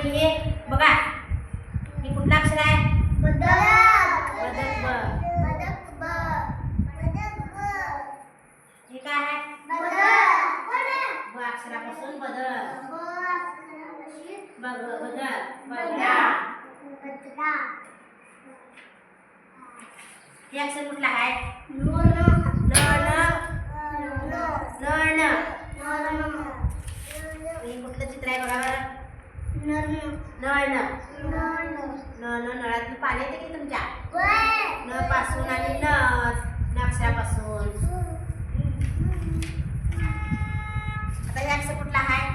आणि हे बघा. हे कुठलं अक्षर आहे? हे काय आहे? ब अक्षरापासून बदल. बघ बदल. बदला हे अक्षर कुठलं आहे? न हे कुठलं चित्र आहे बघा? नळ. नळ. नळातून पाणी येते की तुमच्या? न पासून आणि नळ नक्षापासून. आता याक्ष कुठला आहे